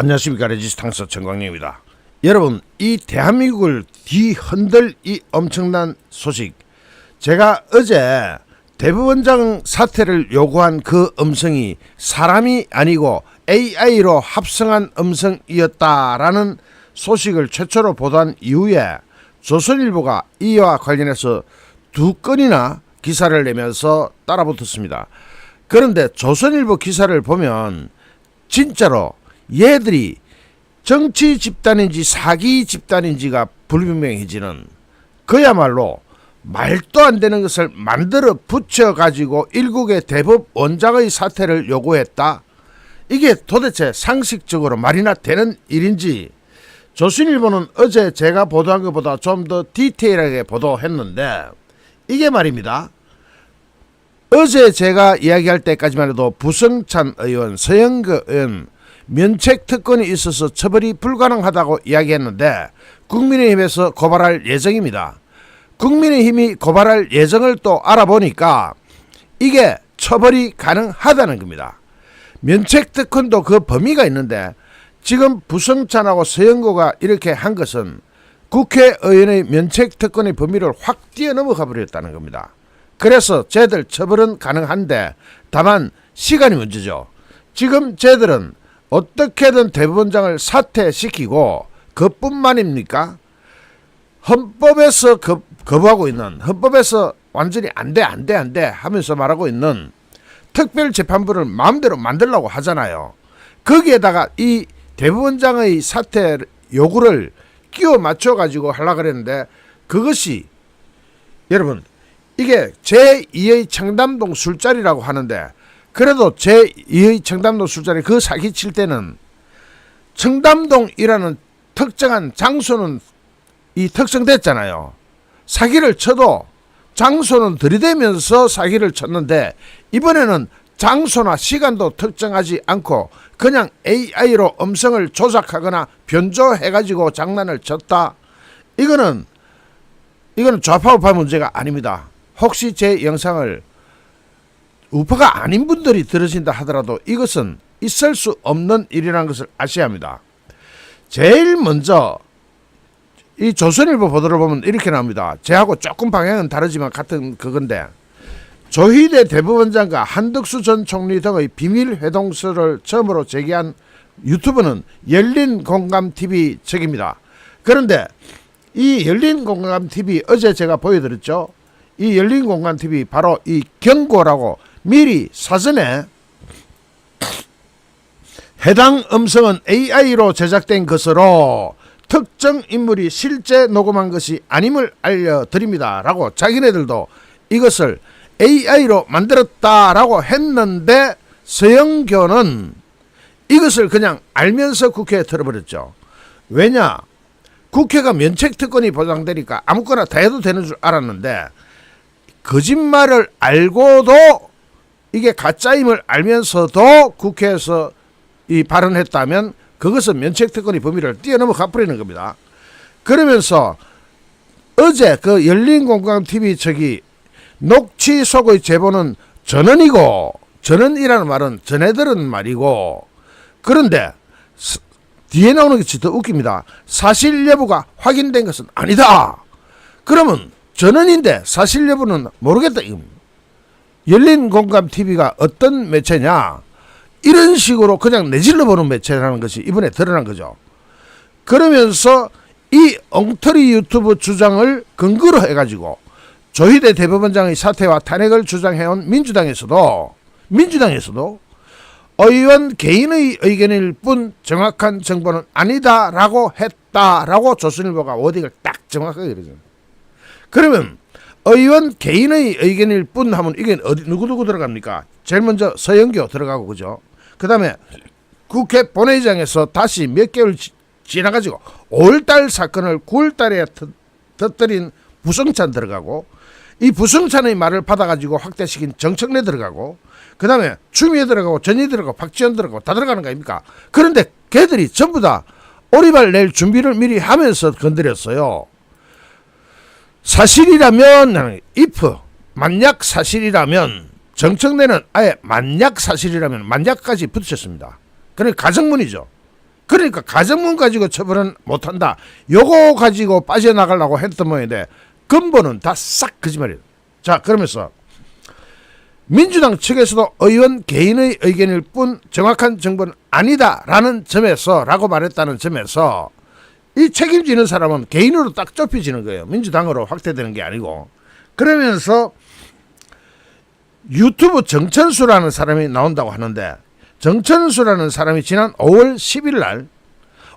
안녕하십니까 레지스탕스 정광영입니다. 여러분 이 대한민국을 뒤흔들 이 엄청난 소식 제가 어제 대법원장 사퇴를 요구한 그 음성이 사람이 아니고 AI로 합성한 음성이었다라는 소식을 최초로 보도한 이후에 조선일보가 이와 관련해서 두 건이나 기사를 내면서 따라붙었습니다. 그런데 조선일보 기사를 보면 진짜로 얘들이 정치 집단인지 사기 집단인지가 불분명해지는 그야말로 말도 안 되는 것을 만들어 붙여 가지고 일국의 대법 원장의 사퇴를 요구했다. 이게 도대체 상식적으로 말이나 되는 일인지 조선일보는 어제 제가 보도한 것보다 좀 더 디테일하게 보도했는데 이게 말입니다. 어제 제가 이야기할 때까지만 해도 부성찬 의원, 서영그 의원 면책 특권이 있어서 처벌이 불가능하다고 이야기했는데 국민의힘에서 고발할 예정입니다. 국민의힘이 고발할 예정을 또 알아보니까 이게 처벌이 가능하다는 겁니다. 면책 특권도 그 범위가 있는데 지금 부성찬하고 서영고가 이렇게 한 것은 국회의원의 면책 특권의 범위를 확 뛰어넘어가 버렸다는 겁니다. 그래서 쟤들 처벌은 가능한데 다만 시간이 문제죠. 지금 쟤들은 어떻게든 대법원장을 사퇴시키고 그뿐만입니까? 헌법에서 거, 거부하고 있는 헌법에서 완전히 안 돼 안 돼 안 돼 하면서 말하고 있는 특별재판부를 마음대로 만들려고 하잖아요. 거기에다가 이 대법원장의 사퇴 요구를 끼워 맞춰 가지고 하려 그랬는데 그것이 여러분 이게 제2의 청담동 술자리라고 하는데 그래도 제2의 청담동 술자리 그 사기 칠 때는 청담동이라는 특정한 장소는 이 특성됐잖아요. 사기를 쳐도 장소는 들이대면서 사기를 쳤는데 이번에는 장소나 시간도 특정하지 않고 그냥 AI로 음성을 조작하거나 변조해가지고 장난을 쳤다. 이거는 이거는 좌파 우파 문제가 아닙니다. 혹시 제 영상을 우파가 아닌 분들이 들으신다 하더라도 이것은 있을 수 없는 일이라는 것을 아셔야 합니다. 제일 먼저 이 조선일보 보도를 보면 이렇게 나옵니다. 제하고 조금 방향은 다르지만 같은 그건데 조희대 대법원장과 한덕수 전 총리 등의 비밀 회동서를 처음으로 제기한 유튜브는 열린 공감 TV 측입니다. 그런데 이 열린 공감 TV 어제 제가 보여드렸죠. 이 열린 공감 TV 바로 이 경고라고 미리 사전에 해당 음성은 AI로 제작된 것으로 특정 인물이 실제 녹음한 것이 아님을 알려드립니다 라고 자기네들도 이것을 AI로 만들었다라고 했는데 서영교는 이것을 그냥 알면서 국회에 들어버렸죠. 왜냐? 국회가 면책 특권이 보장되니까 아무거나 다 해도 되는 줄 알았는데 거짓말을 알고도 이게 가짜임을 알면서도 국회에서 이 발언했다면 그것은 면책특권의 범위를 뛰어넘어 가버리는 겁니다. 그러면서 어제 그 열린공감 TV 측이 녹취 속의 제보는 전원이고 전원이라는 말은 전해 들은 말이고 그런데 스- 뒤에 나오는 것이 더 웃깁니다. 사실 여부가 확인된 것은 아니다. 그러면 전원인데 사실 여부는 모르겠다. 이겁니다. 열린 공감 TV가 어떤 매체냐? 이런 식으로 그냥 내질러 보는 매체라는 것이 이번에 드러난 거죠. 그러면서 이 엉터리 유튜브 주장을 근거로 해가지고 조희대 대법원장의 사퇴와 탄핵을 주장해온 민주당에서도 민주당에서도 의원 개인의 의견일 뿐 정확한 정보는 아니다라고 했다라고 조선일보가 워딩을 딱 정확하게 그러죠. 그러면 의원 개인의 의견일 뿐 하면 이게 어디 누구 누구 들어갑니까? 제일 먼저 서영교 들어가고 그죠? 그 다음에 국회 본회의장에서 다시 몇 개월 지, 지나가지고 5월달 사건을 9월달에 터, 터뜨린 부성찬 들어가고 이 부성찬의 말을 받아가지고 확대시킨 정청래 들어가고 그 다음에 추미애 들어가고 전희 들어가고 박지원 들어가고 다 들어가는 거 아닙니까? 그런데 걔들이 전부 다 오리발 낼 준비를 미리 하면서 건드렸어요. 사실이라면 if 만약 사실이라면 정청래는 아예 만약 사실이라면 만약까지 붙였습니다. 그래 가정문이죠. 그러니까 가정문 가지고 처벌은 못한다. 요거 가지고 빠져나가려고 했던 모양인데 근본은 다 싹 거짓말이에요. 자 그러면서 민주당 측에서도 의원 개인의 의견일 뿐 정확한 정보는 아니다라는 점에서 라고 말했다는 점에서 이 책임지는 사람은 개인으로 딱 좁혀지는 거예요. 민주당으로 확대되는 게 아니고 그러면서 유튜브 정천수라는 사람이 나온다고 하는데 정천수라는 사람이 지난 5월 10일 날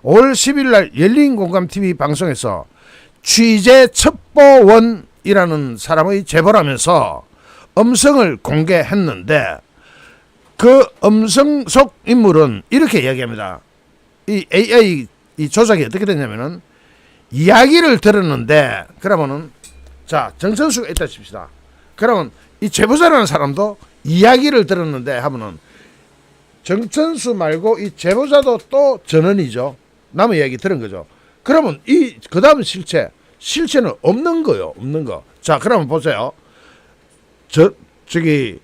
5월 10일 날 열린 공감 TV 방송에서 취재 첩보원이라는 사람의 제보를 하면서 음성을 공개했는데 그 음성 속 인물은 이렇게 이야기합니다. 이 AI 이 조작이 어떻게 됐냐면은 이야기를 들었는데 그러면은 자 정천수가 있다 칩시다. 그러면 이 제보자라는 사람도 이야기를 들었는데 하면은 정천수 말고 이 제보자도 또 전원이죠. 남의 이야기 들은 거죠. 그러면 이 그 다음 실체 실체는 없는 거요. 없는 거. 자, 그러면 보세요. 저 저기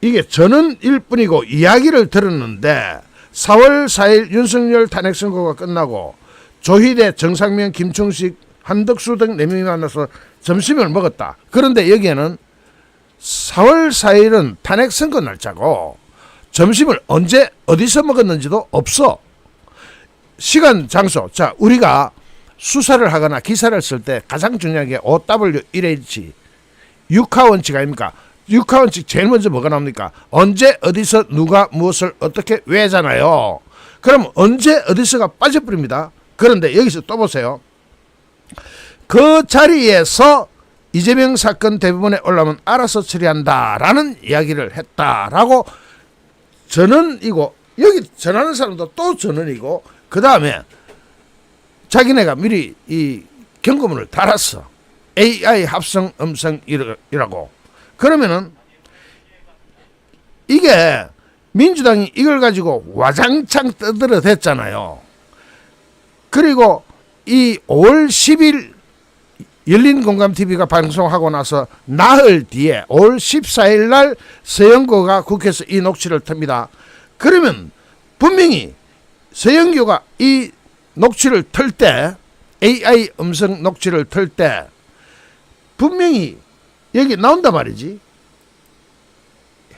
이게 전원일 뿐이고 이야기를 들었는데 4월 4일 윤석열 탄핵 선고가 끝나고 조희대, 정상면, 김충식, 한덕수 등 4명이 만나서 점심을 먹었다. 그런데 여기에는 4월 4일은 탄핵 선거 날짜고 점심을 언제 어디서 먹었는지도 없어. 시간, 장소. 자, 우리가 수사를 하거나 기사를 쓸 때 가장 중요한 게 OW1H 육하 원칙 아닙니까? 육하 원칙 제일 먼저 뭐가 나옵니까? 언제 어디서 누가 무엇을 어떻게 왜잖아요. 그럼 언제 어디서가 빠져버립니다. 그런데 여기서 또 보세요. 그 자리에서 이재명 사건 대부분에 올라오면 알아서 처리한다라는 이야기를 했다라고 전원이고 여기 전하는 사람도 또 전원이고 그 다음에 자기네가 미리 이 경고문을 달았어. AI 합성 음성이라고. 그러면은 이게 민주당이 이걸 가지고 와장창 떠들어 댔잖아요. 그리고 이 5월 10일 열린 공감 TV가 방송하고 나서 나흘 뒤에 5월 14일 날 서영고가 국회에서 이 녹취를 틉니다. 그러면 분명히 서영교가 이 녹취를 틀때 AI 음성 녹취를 틀때 분명히 여기 나온단 말이지.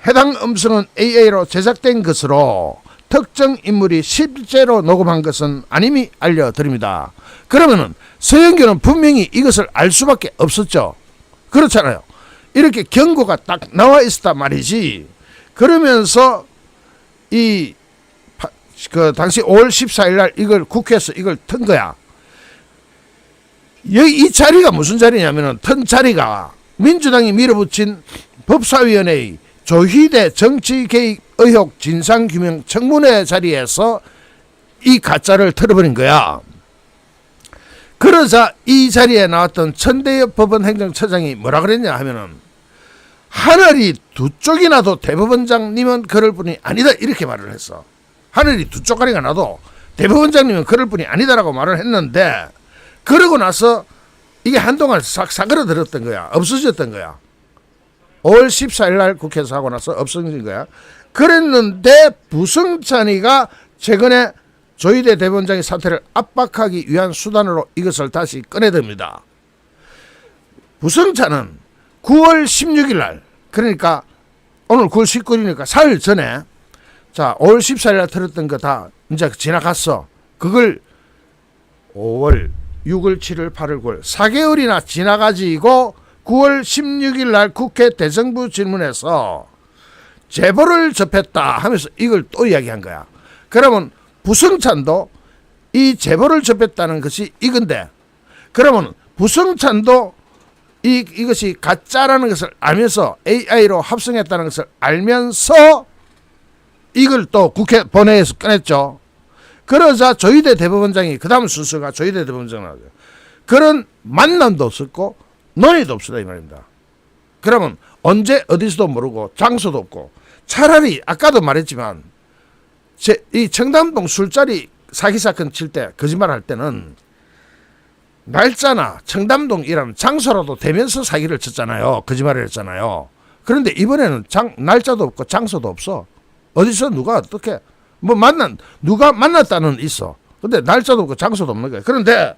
해당 음성은 AI로 제작된 것으로 특정 인물이 실제로 녹음한 것은 아님이 알려드립니다. 그러면은 서영교는 분명히 이것을 알 수밖에 없었죠. 그렇잖아요. 이렇게 경고가 딱 나와 있었단 말이지. 그러면서 이 그 당시 5월 14일 날 이걸 국회에서 이걸 튼 거야. 여기 이 자리가 무슨 자리냐면은 튼 자리가 민주당이 밀어붙인 법사위원회의 조희대 정치 개입 의혹 진상규명 청문회 자리에서 이 가짜를 털어버린 거야. 그러자 이 자리에 나왔던 천대엽 법원 행정처장이 뭐라 그랬냐 하면은 하늘이 두 쪽이 나도 대법원장님은 그럴 분이 아니다 이렇게 말을 했어. 하늘이 두 쪽가리가 나도 대법원장님은 그럴 분이 아니다라고 말을 했는데 그러고 나서 이게 한동안 싹 사그러들었던 거야. 없어졌던 거야. 5월 14일 날 국회에서 하고 나서 없어진 거야. 그랬는데 부승찬이가 최근에 조희대 대법원장의 사퇴를 압박하기 위한 수단으로 이것을 다시 꺼내듭니다. 부승찬은 9월 16일 날 그러니까 오늘 9월 19일이니까 사흘 전에 자 5월 14일 날 들었던 거 다 이제 지나갔어. 그걸 5월 6월 7월 8월 9월 4개월이나 지나가지고 9월 16일 날 국회 대정부 질문에서 제보를 접했다 하면서 이걸 또 이야기한 거야. 그러면 부승찬도 이 제보를 접했다는 것이 이건데 그러면 부승찬도 이 이것이 가짜라는 것을 알면서 AI로 합성했다는 것을 알면서 이걸 또 국회 본회의에서 꺼냈죠. 그러자 조희대 대법원장이 그 다음 순서가 조희대 대법원장 나죠. 그런 만남도 없었고 논의도 없었다 이 말입니다. 그러면 언제 어디서도 모르고 장소도 없고 차라리 아까도 말했지만 제, 이 청담동 술자리 사기 사건 칠 때 거짓말 할 때는 날짜나 청담동이라는 장소라도 대면서 사기를 쳤잖아요. 거짓말을 했잖아요. 그런데 이번에는 장, 날짜도 없고 장소도 없어. 어디서 누가 어떻게 뭐 만난 누가 만났다는 있어. 근데 날짜도 없고 장소도 없는 거야. 그런데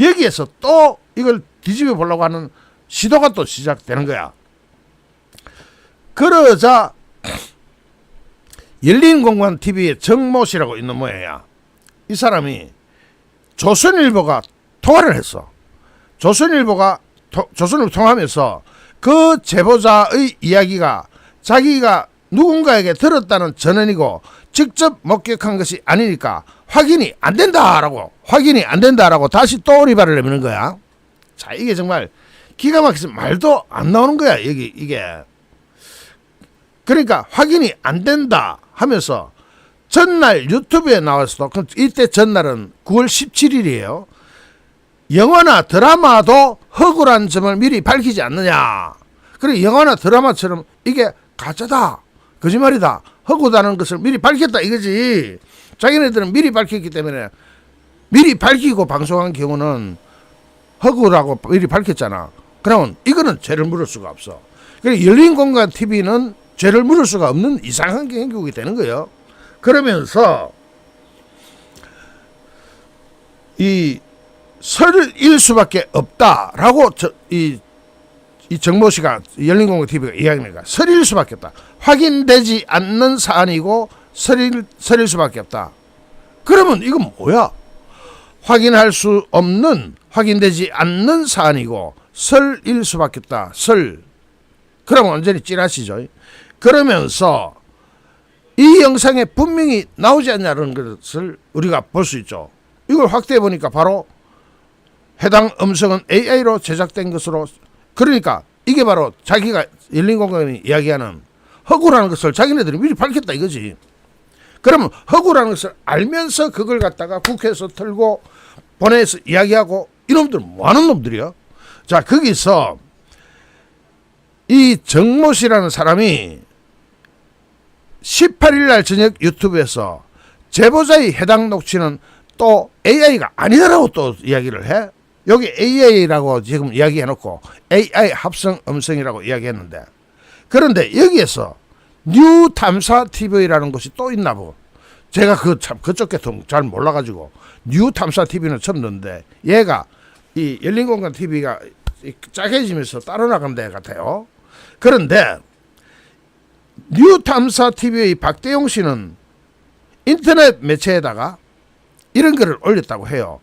여기에서 또 이걸 뒤집어 보려고 하는 시도가 또 시작되는 거야. 그러자 열린 공간 TV의 정모 씨라고 있는 모양이야. 이 사람이 조선일보가 통화를 했어. 조선일보가 토- 조선일보 통화하면서 그 제보자의 이야기가 자기가 누군가에게 들었다는 전언이고 직접 목격한 것이 아니니까 확인이 안 된다라고 확인이 안 된다라고 다시 또 리발을 내미는 거야. 자 이게 정말 기가 막혀서 말도 안 나오는 거야 여기 이게. 그러니까 확인이 안 된다 하면서 전날 유튜브에 나왔어. 그럼 이때 전날은 9월 17일이에요. 영화나 드라마도 허구란 점을 미리 밝히지 않느냐. 그리고 영화나 드라마처럼 이게 가짜다. 거짓말이다. 허구다는 것을 미리 밝혔다 이거지. 자기네들은 미리 밝혔기 때문에 미리 밝히고 방송한 경우는 허구라고 미리 밝혔잖아. 그러면 이거는 죄를 물을 수가 없어. 그리고 열린 공간 TV는 죄를 물을 수가 없는 이상한 행동이 되는 거예요. 그러면서 이 설일 수밖에 없다라고 저, 이, 이 정모 씨가 열린공간 TV가 이야기하니까 설일 수밖에 없다. 확인되지 않는 사안이고 설일 설일 수밖에 없다. 그러면 이건 뭐야? 확인할 수 없는 확인되지 않는 사안이고 설일 수밖에 없다. 설. 그러면 완전히 찌라시죠. 그러면서 이 영상에 분명히 나오지 않냐는 것을 우리가 볼 수 있죠. 이걸 확대해 보니까 바로 해당 음성은 AI로 제작된 것으로 그러니까 이게 바로 자기가 열린 공간이 이야기하는 허구라는 것을 자기네들이 미리 밝혔다 이거지. 그러면 허구라는 것을 알면서 그걸 갖다가 국회에서 틀고 본회에서 이야기하고 이놈들 뭐 하는 놈들이야? 자, 거기서 이 정모 씨라는 사람이 18일 날 저녁 유튜브에서 제보자의 해당 녹취는 또 AI가 아니다라고 또 이야기를 해. 여기 AI라고 지금 이야기해놓고 AI 합성 음성이라고 이야기했는데 그런데 여기에서 뉴 탐사 TV라는 것이 또 있나 보고 제가 그 참 그쪽 계통 잘 몰라가지고 뉴 탐사 TV는 처음 듣는데 얘가 이 열린 공간 TV가 짜게지면서 따로 나간 데 같아요. 그런데 뉴 탐사 TV의 박대용 씨는 인터넷 매체에다가 이런 글을 올렸다고 해요.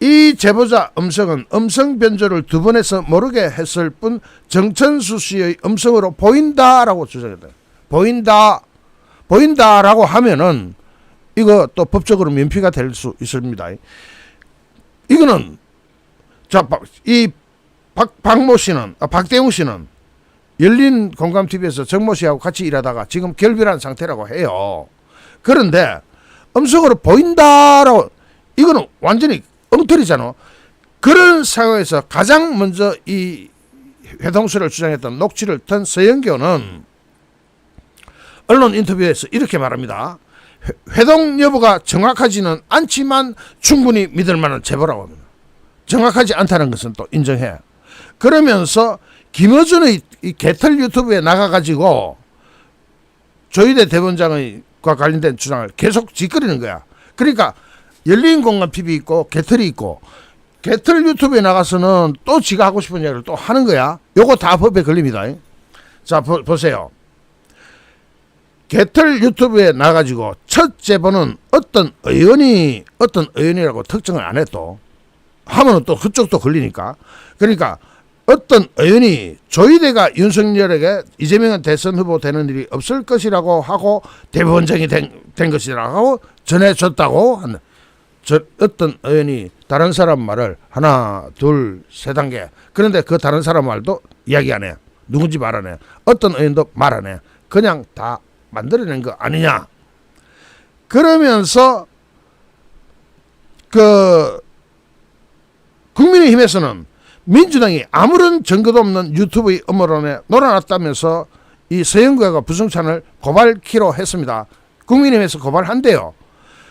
이 제보자 음성은 음성 변조를 두 번 해서 모르게 했을 뿐 정천수 씨의 음성으로 보인다라고 주장했다. 보인다, 보인다라고 하면은 이거 또 법적으로 면피가 될 수 있습니다. 이거는 자이 박 박모 씨는 아, 박대웅 씨는 열린 공감 TV에서 정모 씨하고 같이 일하다가 지금 결별한 상태라고 해요. 그런데 음성으로 보인다라고 이거는 완전히 엉터리잖아. 그런 상황에서 가장 먼저 이 회동수를 주장했던 녹취를 튼 서영교는 언론 인터뷰에서 이렇게 말합니다. 회- 회동 여부가 정확하지는 않지만 충분히 믿을 만한 제보라고 합니다. 정확하지 않다는 것은 또 인정해. 그러면서 김어준의 이 개털 유튜브에 나가가지고 조희대 대본장의 과 관련된 주장을 계속 짓거리는 거야. 그러니까 열린 공간 TV 있고 개털이 있고 개털 유튜브에 나가서는 또 지가 하고 싶은 이야기를 또 하는 거야. 요거 다 법에 걸립니다. 자 보, 보세요. 개털 유튜브에 나가지고 첫 제보는 어떤 의원이 어떤 의원이라고 특정을 안 해도 하면은 또 그쪽도 걸리니까 그러니까 어떤 의원이 조희대가 윤석열에게 이재명은 대선 후보 되는 일이 없을 것이라고 하고 대법원장이 된, 된 것이라고 전해줬다고 하는 저 어떤 의원이 다른 사람 말을 하나 둘 세 단계 그런데 그 다른 사람 말도 이야기 안 해. 누군지 말 안 해. 어떤 의원도 말 안 해. 그냥 다 만들어낸 거 아니냐. 그러면서 그 국민의힘에서는 민주당이 아무런 증거도 없는 유튜브의 음모론에 놀아났다면서 이 서영구가 부승찬을 고발키로 했습니다. 국민의힘에서 고발한대요.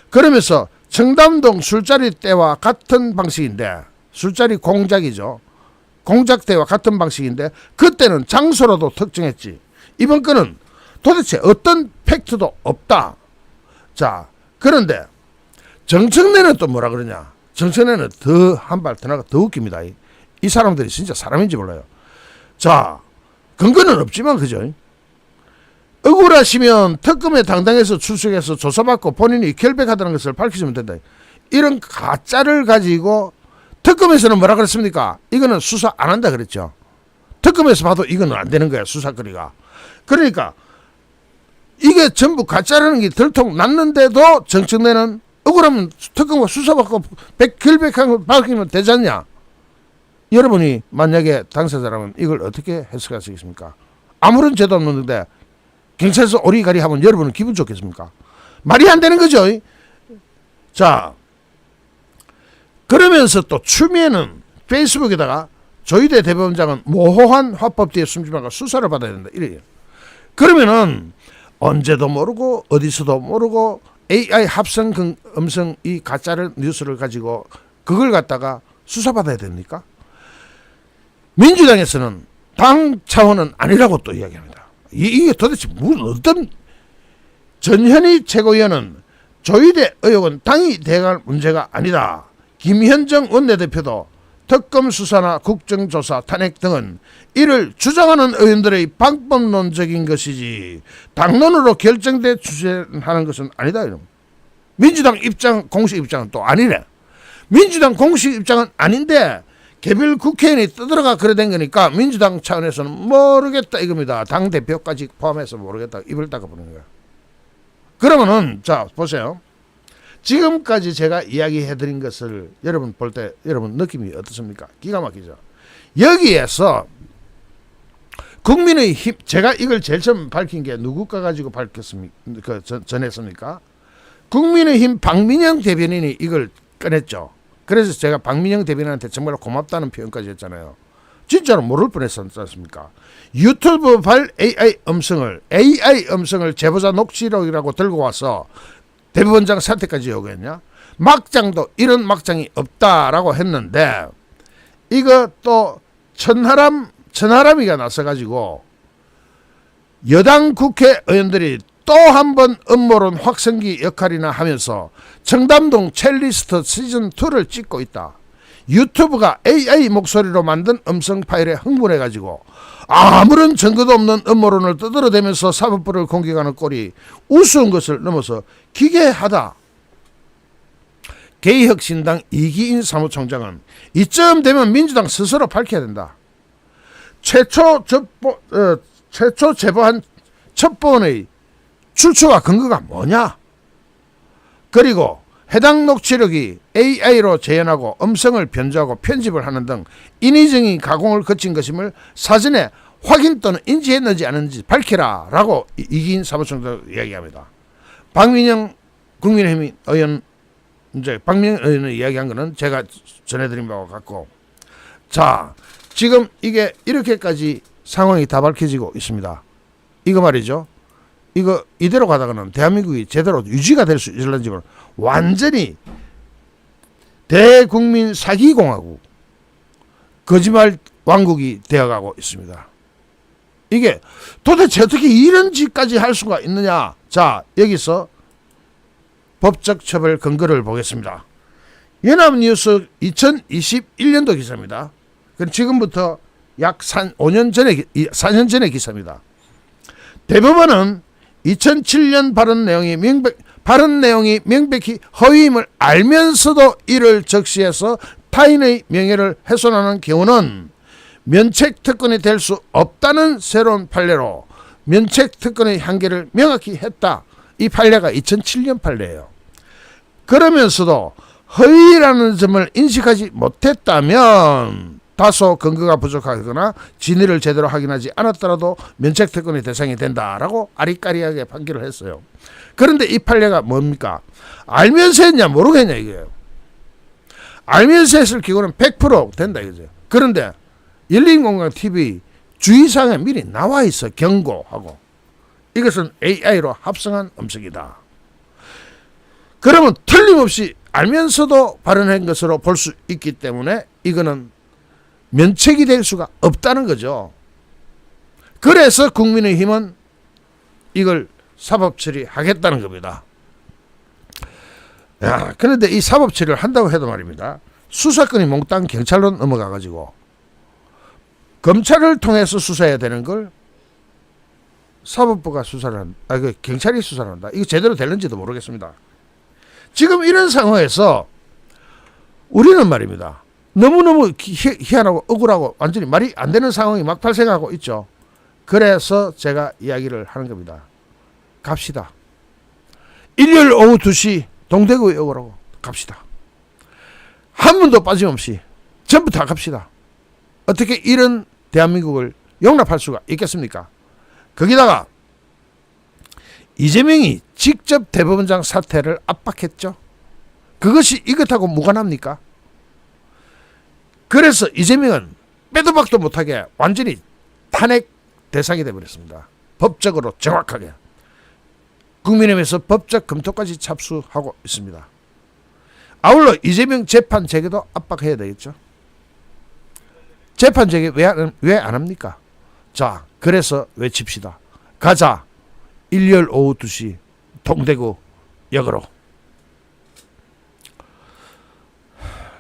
그러면서 청담동 술자리 때와 같은 방식인데 술자리 공작이죠. 공작 때와 같은 방식인데 그때는 장소로도 특정했지. 이번 건은 도대체 어떤 팩트도 없다. 자, 그런데 정청래는 또 뭐라 그러냐? 정청래는 더 한 발 더 나가 더 웃깁니다. 이, 이 사람들이 진짜 사람인지 몰라요. 자, 근거는 없지만 그죠? 억울하시면 특검에 당당해서 출석해서 조사받고 본인이 결백하다는 것을 밝히시면 된다. 이런 가짜를 가지고 특검에서는 뭐라 그랬습니까? 이거는 수사 안 한다 그랬죠. 특검에서 봐도 이거는 안 되는 거야 수사거리가. 그러니까 이게 전부 가짜라는 게 들통 났는데도 정청래는 억울하면 특검과 수사받고 백, 결백한 걸 밝히면 되지 않냐? 여러분이 만약에 당사자라면 이걸 어떻게 해석하시겠습니까? 아무런 죄도 없는데 경찰서 오리가리 하면 여러분은 기분 좋겠습니까? 말이 안 되는 거죠. 자, 그러면서 또 추미애는 페이스북에다가 조희대 대법원장은 모호한 화법 뒤에 숨지마가 수사를 받아야 된다. 이래요. 그러면은 언제도 모르고 어디서도 모르고 AI 합성 근- 음성 이 가짜를 뉴스를 가지고 그걸 갖다가 수사받아야 됩니까? 민주당에서는 당 차원은 아니라고 또 이야기합니다. 이, 이게 도대체 무슨 어떤 전현희 최고위원은 조희대 의혹은 당이 대응할 문제가 아니다. 김현정 원내대표도 특검 수사나 국정조사 탄핵 등은 이를 주장하는 의원들의 방법론적인 것이지 당론으로 결정돼 추진하는 것은 아니다. 이런. 민주당 입장 공식 입장은 또 아니래. 민주당 공식 입장은 아닌데 개별 국회의원이 떠들어가 그래 된 거니까 민주당 차원에서는 모르겠다 이겁니다. 당 대표까지 포함해서 모르겠다 입을 닦아 보는 거야. 그러면은 자 보세요. 지금까지 제가 이야기해드린 것을 여러분 볼 때 여러분 느낌이 어떻습니까? 기가 막히죠. 여기에서 국민의 힘 제가 이걸 제일 처음 밝힌 게 누구가 가지고 밝혔습니까? 그 전, 전했습니까? 국민의 힘 박민영 대변인이 이걸 꺼냈죠. 그래서 제가 박민영 대변인한테 정말 고맙다는 표현까지 했잖아요. 진짜로 모를 뻔했었지 않습니까? 유튜브 발 AI 음성을 AI 음성을 제보자 녹취록이라고 들고 와서 대법원장 사퇴까지 요구했냐? 막장도 이런 막장이 없다라고 했는데 이거 또 천하람 천하람이가 나서가지고 여당 국회의원들이 또 한 번 음모론 확성기 역할이나 하면서 청담동 첼리스트 시즌 2를 찍고 있다. 유튜브가 AI 목소리로 만든 음성 파일에 흥분해가지고 아무런 증거도 없는 음모론을 떠들어대면서 사법부를 공격하는 꼴이 우스운 것을 넘어서 기괴하다. 개혁신당 이기인 사무총장은 이쯤 되면 민주당 스스로 밝혀야 된다. 최초 접보, 어, 최초 제보한 첩보원의 출처와 근거가 뭐냐? 그리고 해당 녹취록이 AI로 재현하고 음성을 변조하고 편집을 하는 등 인위적인 가공을 거친 것임을 사전에 확인 또는 인지했는지 아닌지 밝히라 라고 이- 이기인 사무총장 이야기합니다. 박민영 국민의힘 의원 이제 박민영 의원이 이야기한 거는 제가 전해드린 바와 같고 자 지금 이게 이렇게까지 상황이 다 밝혀지고 있습니다. 이거 말이죠. 이거 이대로 가다가는 대한민국이 제대로 유지가 될 수 있을런지 모르 완전히 대국민 사기공화국 거짓말 왕국이 되어가고 있습니다. 이게 도대체 어떻게 이런 짓까지 할 수가 있느냐? 자 여기서 법적 처벌 근거를 보겠습니다. 연합뉴스 2021년도 기사입니다. 그럼 지금부터 약 5년 전에 4년 전의 기사입니다. 대법원은 2007년 발언 내용이 명백 발언 내용이 명백히 허위임을 알면서도 이를 적시해서 타인의 명예를 훼손하는 경우는 면책 특권이 될 수 없다는 새로운 판례로 면책 특권의 한계를 명확히 했다. 이 판례가 2007년 판례예요. 그러면서도 허위라는 점을 인식하지 못했다면 다소 근거가 부족하거나 진위를 제대로 확인하지 않았더라도 면책 특권의 대상이 된다라고 아리까리하게 판결을 했어요. 그런데 이 판례가 뭡니까? 알면서 했냐 모르겠냐 이거예요. 알면서 했을 경우는 100% 된다 이거죠. 그런데 열린공간 TV 주의사항에 미리 나와 있어 경고하고 이것은 AI로 합성한 음성이다. 그러면 틀림없이 알면서도 발언한 것으로 볼 수 있기 때문에 이거는 면책이 될 수가 없다는 거죠. 그래서 국민의힘은 이걸 사법 처리하겠다는 겁니다. 야, 그런데 이 사법 처리를 한다고 해도 말입니다. 수사권이 몽땅 경찰로 넘어가 가지고 검찰을 통해서 수사해야 되는 걸 사법부가 수사를 한, 아, 그 경찰이 수사를 한다. 이거 제대로 되는지도 모르겠습니다. 지금 이런 상황에서 우리는 말입니다. 너무너무 희, 희한하고 억울하고 완전히 말이 안 되는 상황이 막 발생하고 있죠. 그래서 제가 이야기를 하는 겁니다. 갑시다. 일요일 오후 2시 동대구역으로 갑시다. 한 분도 빠짐없이 전부 다 갑시다. 어떻게 이런 대한민국을 용납할 수가 있겠습니까? 거기다가 이재명이 직접 대법원장 사퇴를 압박했죠. 그것이 이것하고 무관합니까? 그래서 이재명은 빼도 박도 못하게 완전히 탄핵 대상이 되어버렸습니다. 법적으로 정확하게. 국민의힘에서 법적 검토까지 착수하고 있습니다. 아울러 이재명 재판 재개도 압박해야 되겠죠. 재판 재개 왜안 합니까? 자, 그래서 외칩시다. 가자. 일요일 오후 2시 동대구 역으로.